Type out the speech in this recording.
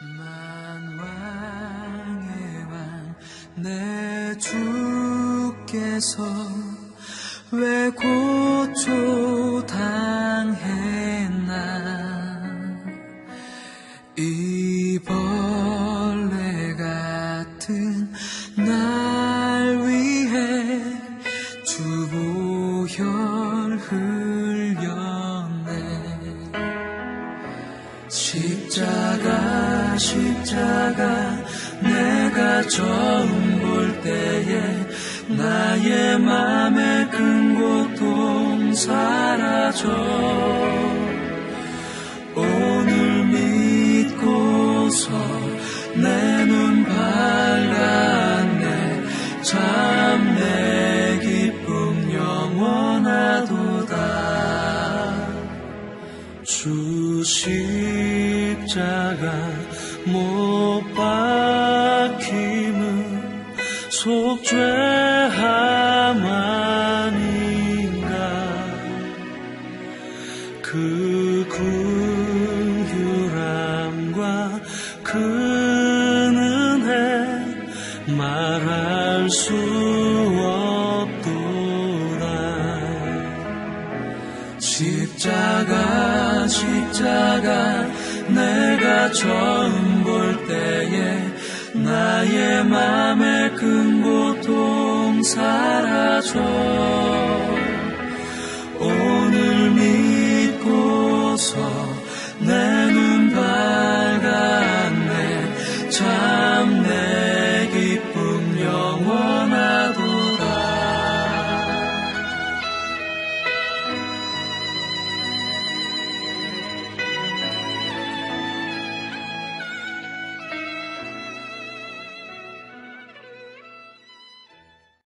만왕의 왕 내 주께서 왜 고초 당했나? 이 벌레 같은 날 위해 주보혈 흘렸 십자가 내가 처음 볼 때에 나의 맘의 큰 고통 사라져. 오늘 믿고서 내눈 밝았네. 참 내 기쁨 영원하도다. 주 십자가 못 박힘은 속죄함 아닌가? 그 긍휼함과 그 은혜 말할 수 없도 십자가 십자가 내가 처음 볼 때에 나의 맘의 큰 고통 사라져. 오늘 믿고서 내눈